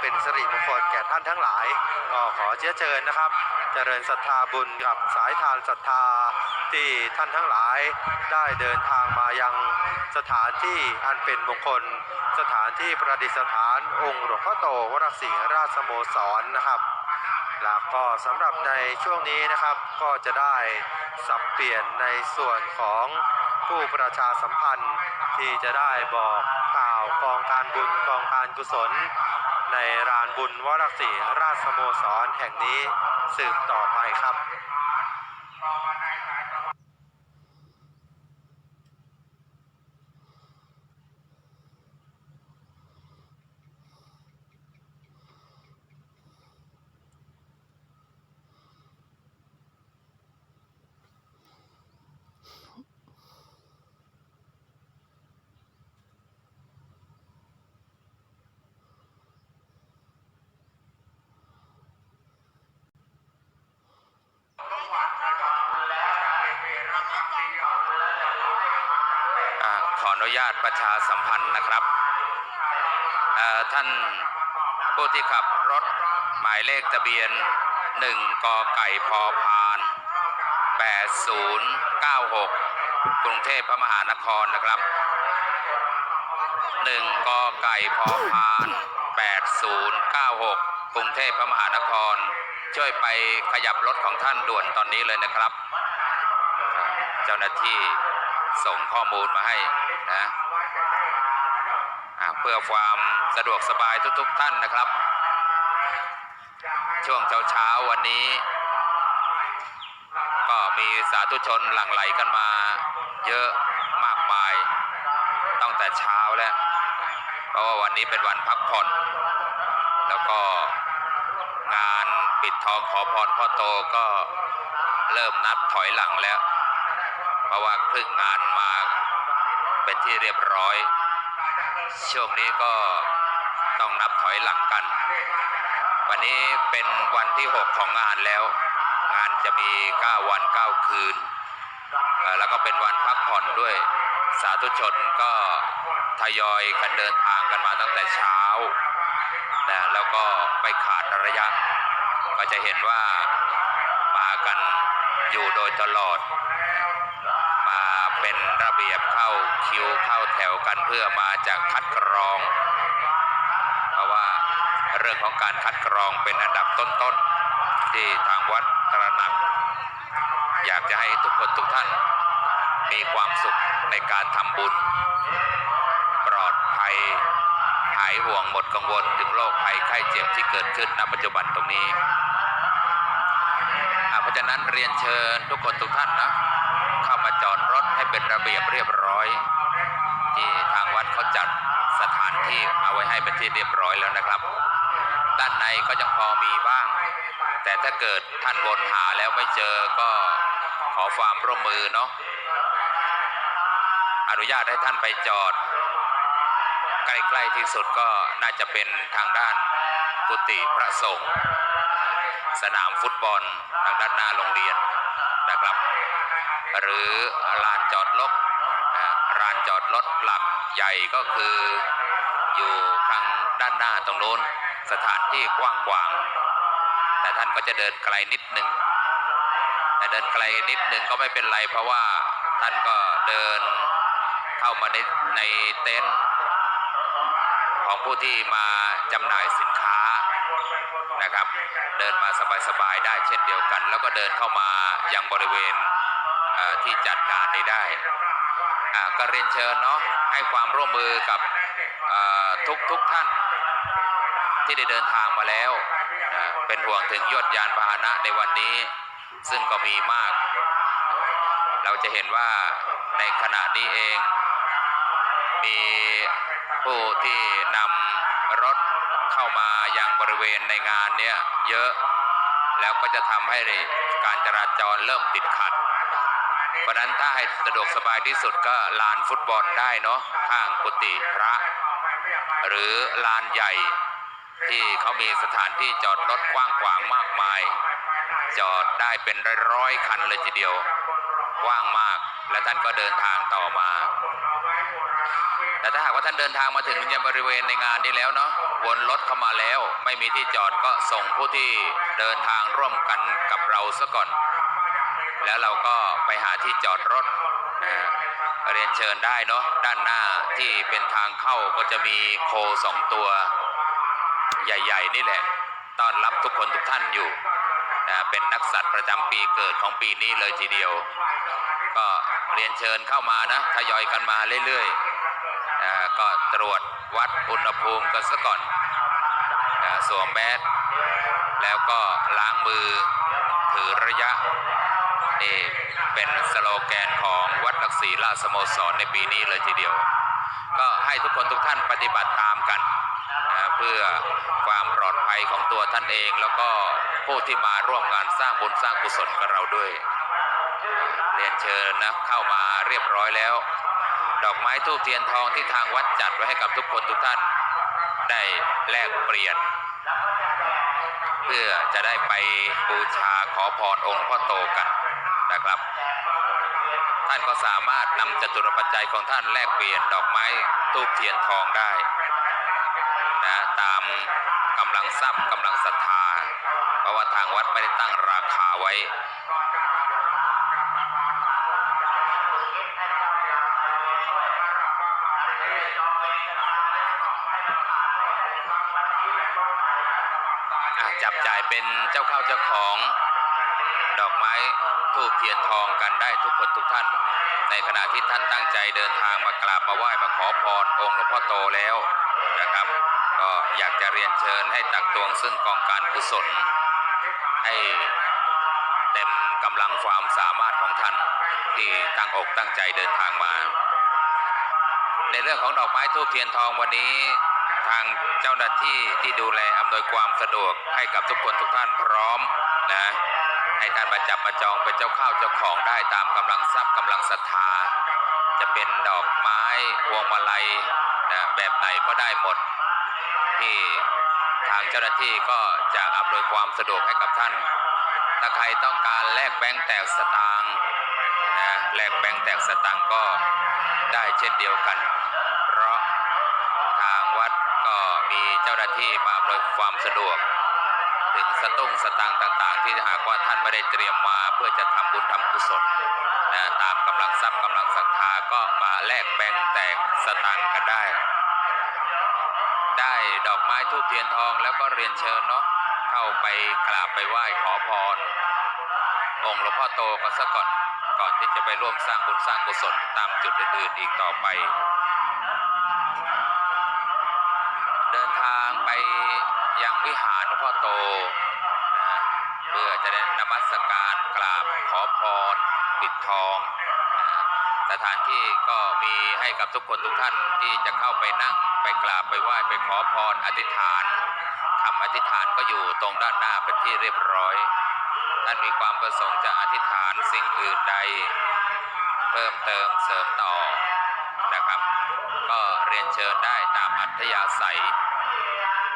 เป็นสิริมงคลแก่ท่านทั้งหลาย ก็ขอเชื้อเชิญนะครับ เจริญศรัทธาบุญกับสายทานศรัทธาที่ท่านทั้งหลายได้เดินทางมายังสถานที่อันเป็นมงคล สถานที่ประดิษฐานองค์หลวงพ่อโตวรสิงห์ราชสโมสรนะครับแล้วก็สำหรับในช่วงนี้นะครับก็จะได้สับเปลี่ยนในส่วนของผู้ประชาสัมพันธ์ที่จะได้บอกข่าวกองการบุญกองการกุศล ในรานบุญวรศรีราชสโมสรแห่งนี้สืบต่อไปครับ ขออนุญาตประชาสัมพันธ์นะครับท่านผู้ที่ขับรถหมายเลขทะเบียน 1กไก่พอพาน 8096 กรุงเทพพระมหานครนะครับ 1กไก่พอพาน 8096 กรุงเทพพระมหานคร ช่วยไปขยับรถของท่านด่วนตอนนี้เลยนะครับ เจ้าหน้าที่ส่งข้อมูลมาให้นะเพื่อความสะดวกสบายทุกๆท่านนะครับ ช่วงเช้าๆวันนี้ ก็มีสาธุชนหลั่งไหลกันมา เยอะมากมายตั้งแต่เช้าแล้ว เพราะว่าวันนี้เป็นวันพักผ่อน แล้วก็งานปิดทองขอพรพ่อโตก็เริ่มนับถอยหลังแล้ว ราะว่าครึ่งงานมาเป็นที่เรียบร้อย ช่วงนี้ก็ต้องนับถอยหลังกัน วันนี้เป็นวันที่ 6 ของงานแล้ว งานจะมี 9 วัน 9 คืน แล้วก็เป็นวันพักผ่อนด้วย สาธุชนก็ทยอยกันเดินทางกันมาตั้งแต่เช้านะแล้วก็ไปขาดระยะ ก็จะเห็นว่ามากันอยู่โดยตลอด ระเบียบเข้าคิวเข้าแถวกันเพื่อมาจากคัดกรอง เพราะว่าเรื่องของการคัดกรองเป็นอันดับต้นๆ ที่ทางวัดตระหนัก อยากจะให้ทุกคนทุกท่าน มีความสุขในการทำบุญ ปลอดภัยหายห่วงหมดกังวลถึงโรคภัยไข้เจ็บที่เกิดขึ้นณปัจจุบันตรงนี้เพราะฉะนั้นเรียนเชิญทุกคนทุกท่านนะ เข้ามาจอดรถให้เป็นระเบียบเรียบร้อย ที่ทางวัดเขาจัดสถานที่เอาไว้ให้เป็นที่เรียบร้อยแล้วนะครับ ด้านในก็ยังพอมีบ้าง แต่ถ้าเกิดท่านวนหาแล้วไม่เจอก็ขอความร่วมมือเนาะอนุญาตให้ท่านไปจอด ใกล้ๆที่สุดก็น่าจะเป็นทางด้านกุฏิพระสงฆ์สนามฟุตบอลทางด้านหน้าโรงเรียนนะครับ หรือลานจอดรถลานจอดรถหลักใหญ่ก็คืออยู่ทางด้านหน้าตรงโน้นสถานที่กว้างขวางแต่ท่านก็จะเดินไกลนิดหนึ่งแต่เดินไกลนิดหนึ่งก็ไม่เป็นไร เพราะว่าท่านก็เดินเข้ามาในในเต็นท์ของผู้ที่มาจำหน่ายสินค้านะครับ เดินมาสบายๆได้เช่นเดียวกัน แล้วก็เดินเข้ามายังบริเวณ ที่จัดงานนี้ได้ก็เรียนเชิญเนาะให้ความร่วมมือกับทุกทุกท่านที่ได้เดินทางมาแล้ว เป็นห่วงถึงยวดยานพาหนะในวันนี้ ซึ่งก็มีมาก เราจะเห็นว่าในขณะนี้เอง มีผู้ที่นำรถเข้ามายังบริเวณในงานเนี้ยเยอะ แล้วก็จะทำให้การจราจรเริ่มติดขัด เพราะนั้นถ้าให้สะดวกสบายที่สุดก็ลานฟุตบอลได้เนาะข้างกุฏิพระ หรือลานใหญ่ที่เขามีสถานที่จอดรถกว้างขวางมากมาย จอดได้เป็นร้อยๆคันเลยทีเดียวกว้างมาก และท่านก็เดินทางต่อมา แต่ถ้าหากว่าท่านเดินทางมาถึงยังบริเวณในงานนี้แล้วเนาะวนรถเข้ามาแล้ว ไม่มีที่จอดก็ส่งผู้ที่เดินทางร่วมกันกับเราซะก่อน แล้วเราก็ไปหาที่จอดรถเรียนเชิญได้เนาะด้านหน้าที่เป็นทางเข้าก็จะมีโคสองตัวใหญ่ ๆ นี่แหละต้อนรับทุกคนทุกท่านอยู่เป็นนักสัตว์ประจำปีเกิดของปีนี้เลยทีเดียว ก็เรียนเชิญเข้ามานะทยอยกันมาเรื่อยๆก็ตรวจวัดอุณหภูมิกันซะก่อนสวมแมสแล้วก็ล้างมือถือระยะ นี่เป็นสโลแกนของวัดหลักศรีราชสโมสรในปีนี้เลยทีเดียว ก็ให้ทุกคนทุกท่านปฏิบัติตามกันนะเพื่อความปลอดภัยของตัวท่านเอง แล้วก็ผู้ที่มาร่วมงานสร้างบุญสร้างกุศลกับเราด้วย เรียนเชิญนะเข้ามาเรียบร้อยแล้ว ดอกไม้ทูบเทียนทองที่ทางวัดจัดไว้ให้กับทุกคนทุกท่านได้แลกเปลี่ยน เพื่อจะได้ไปบูชาขอพรองค์พ่อโตกัน นะครับ ท่านก็สามารถนำจตุรปัจจัยของท่านแลกเปลี่ยนดอกไม้ทูบเทียนทองได้นะตามกำลังทรัพย์กำลังศรัทธาเพราะว่าทางวัดไม่ได้ตั้งราคาไว้จับจ่ายเป็นเจ้าเข้าเจ้าของ ดอกไม้ทูบเทียนทองกันได้ทุกคนทุกท่าน ในขณะที่ท่านตั้งใจเดินทางมากราบมาไหว้มาขอพรองค์หลวงพ่อโตแล้วนะครับ ก็อยากจะเรียนเชิญให้ตักตวงซึ่งกองการกุศลให้เต็มกำลังความสามารถของท่านที่ตั้งอกตั้งใจเดินทางมา ในเรื่องของดอกไม้ทูบเทียนทองวันนี้ทางเจ้าหน้าที่ที่ดูแลอำนวยความสะดวกให้กับทุกคนทุกท่านพร้อม นะให้ท่านมาจับมาจองเป็นเจ้าข้าวเจ้าของได้ตามกำลังทรัพย์กำลังศรัทธา จะเป็นดอกไม้พวงมาลัยนะแบบไหนก็ได้หมด ที่ทางเจ้าหน้าที่ก็จะอำนวยความสะดวกให้กับท่าน ถ้าใครต้องการแลกแบงค์แตกสตางค์นะแลกแบงค์แตกสตางค์ก็ได้เช่นเดียวกัน เพราะทางวัดก็มีเจ้าหน้าที่มาอำนวยความสะดวก ถึงสตุ้งสตางต่างๆ ที่หากว่าท่านไม่ได้เตรียมมาเพื่อจะทำบุญทำกุศลนะตามกำลังทรัพย์กำลังศรัทธาก็มาแลกแบงค์แตกสตางค์กันได้ ได้ดอกไม้ทูบเทียนทองแล้วก็เรียนเชิญเนาะเข้าไปกราบไปไหว้ขอพร องค์หลวงพ่อโตก็ซะก่อนก่อนที่จะไปร่วมสร้างบุญสร้างกุศลตามจุดอื่นๆอีกต่อไป เดินทางไปยังวิหารหลวงพ่อโตนะเพื่อจะได้นมัสการกราบขอพรปิดทองนะสถานที่ก็มีให้กับทุกคนทุกท่านที่จะเข้าไปนั่งไปกราบไปไหว้ไปขอพรอธิษฐานคำอธิษฐานก็อยู่ตรงด้านหน้าเป็นที่เรียบร้อยท่านมีความประสงค์จะอธิษฐานสิ่งอื่นใด เพิ่มเติมเสริมต่อนะ ก็เรียนเชิญได้ตามอัธยาศัย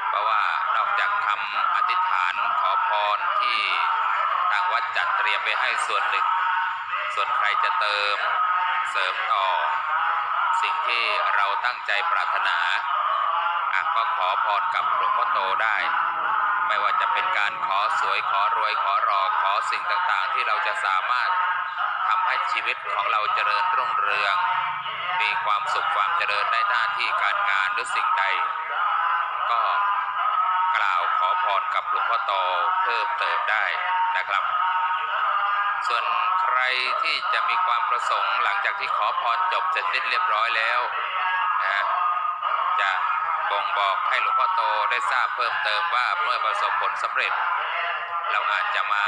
เพราะว่านอกจากคำอธิษฐานขอพรที่ทางวัดจัดเตรียมไปให้ส่วนหนึ่ง ส่วนใครจะเติมเสริมต่อ สิ่งที่เราตั้งใจปรารถนาอะก็ขอพรกับหลวงพ่อโตได้ ไม่ว่าจะเป็นการขอสวยขอรวยขอรอขอสิ่งต่างๆ ที่เราจะสามารถ ให้ชีวิตของเราเจริญรุ่งเรือง มีความสุขความเจริญในหน้าที่การงานหรือสิ่งใด ก็กล่าวขอพรกับหลวงพ่อโตเพิ่มเติมได้นะครับ ส่วนใครที่จะมีความประสงค์หลังจากที่ขอพรจบเสร็จสิ้นเรียบร้อยแล้วนะจะบ่งบอกให้หลวงพ่อโตได้ทราบเพิ่มเติมว่าเมื่อประสบผลสำเร็จ เราอาจจะมา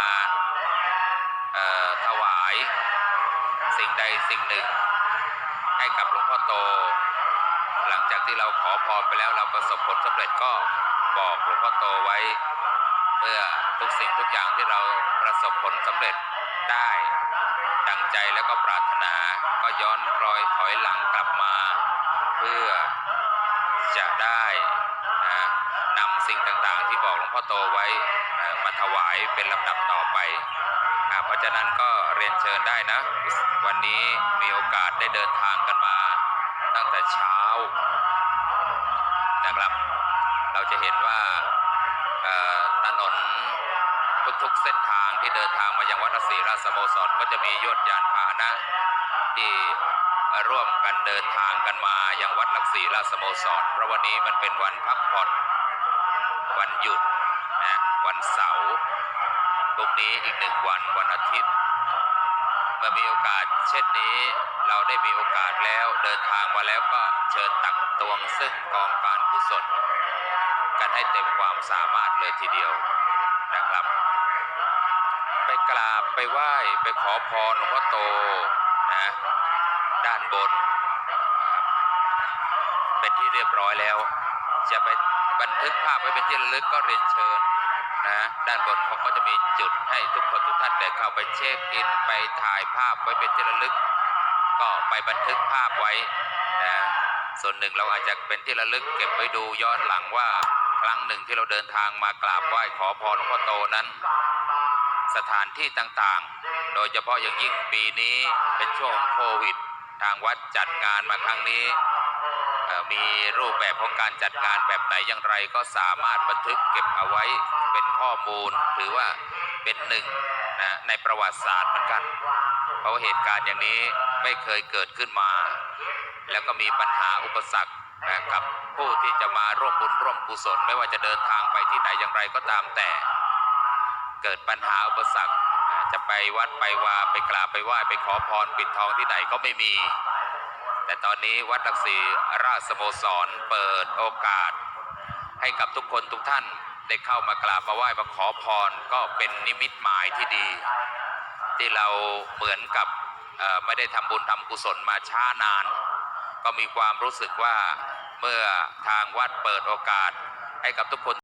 ถวาย สิ่งใดสิ่งหนึ่ง ให้กับหลวงพ่อโต หลังจากที่เราขอพรไปแล้วเราประสบผลสำเร็จก็บอกหลวงพ่อโตไว้ เมื่อทุกสิ่งทุกอย่างที่เราประสบผลสำเร็จได้ ดังใจแล้วก็ปรารถนาก็ย้อนรอยถอยหลังกลับมา เพื่อจะได้นะนำสิ่งต่างๆ ที่บอกหลวงพ่อโตไว้มาถวายเป็นลำดับต่อไป เพราะฉะนั้นก็เรียนเชิญได้นะ วันนี้มีโอกาสได้เดินทางกันมาตั้งแต่เช้านะครับ เราจะเห็นว่าถนนทุกๆเส้นทางที่เดินทางมายังวัดศรีราชสโมสรก็จะมียวดยานพาหนะที่ร่วมกันเดินทางกันมายังวัดลักษีราชสโมสร เพราะวันนี้มันเป็นวันพักผ่อน วันหยุดนะวันเสาร์ พรุ่งนี้อีกหนึ่งวันวันอาทิตย์ เมื่อมีโอกาสเช่นนี้เราได้มีโอกาสแล้วเดินทางมาแล้วก็เชิญตักตวงซึ่งกองการกุศลกันให้เต็มความสามารถเลยทีเดียวนะครับ ไปกราบไปไหว้ไปขอพรหลวงพ่อโตนะด้านบน เป็นที่เรียบร้อยแล้ว จะไปบันทึกภาพไว้เป็นที่ระลึกก็เรียนเชิญ นะ ด้านบนเขาก็จะมีจุดให้ทุกคนทุกท่านได้เข้าไปเช็คอินไปถ่ายภาพไว้เป็นที่ระลึก ก็ไปบันทึกภาพไว้นะส่วนหนึ่งเราอาจจะเป็นที่ระลึกเก็บไว้ดูย้อนหลังว่า ครั้งหนึ่งที่เราเดินทางมากราบไหว้ขอพรหลวงพ่อโตนั้น สถานที่ต่างๆ โดยเฉพาะอย่างยิ่งปีนี้เป็นช่วงโควิด ทางวัดจัดงานมาครั้งนี้ มีรูปแบบของการจัดงานแบบไหนอย่างไรก็สามารถบันทึกเก็บเอาไว้เป็นข้อมูลถือว่าเป็นหนึ่งนะในประวัติศาสตร์เหมือนกัน เพราะเหตุการณ์อย่างนี้ไม่เคยเกิดขึ้นมา แล้วก็มีปัญหาอุปสรรคนะกับผู้ที่จะมาร่วมบุญร่วมกุศลไม่ว่าจะเดินทางไปที่ไหนอย่างไรก็ตามแต่ เกิดปัญหาอุปสรรคจะไปวัดไปวาไปกราบไปไหว้ไปขอพรปิดทองที่ไหนก็ไม่มี แต่ตอนนี้วัดลักษีราชสโมสรเปิดโอกาส ให้กับทุกคนทุกท่านได้เข้ามากราบมาไหว้มาขอพรก็เป็นนิมิตหมายที่ดี ที่เราเหมือนกับไม่ได้ทำบุญทำกุศลมาช้านาน ก็มีความรู้สึกว่าเมื่อทางวัดเปิดโอกาสให้กับทุกคน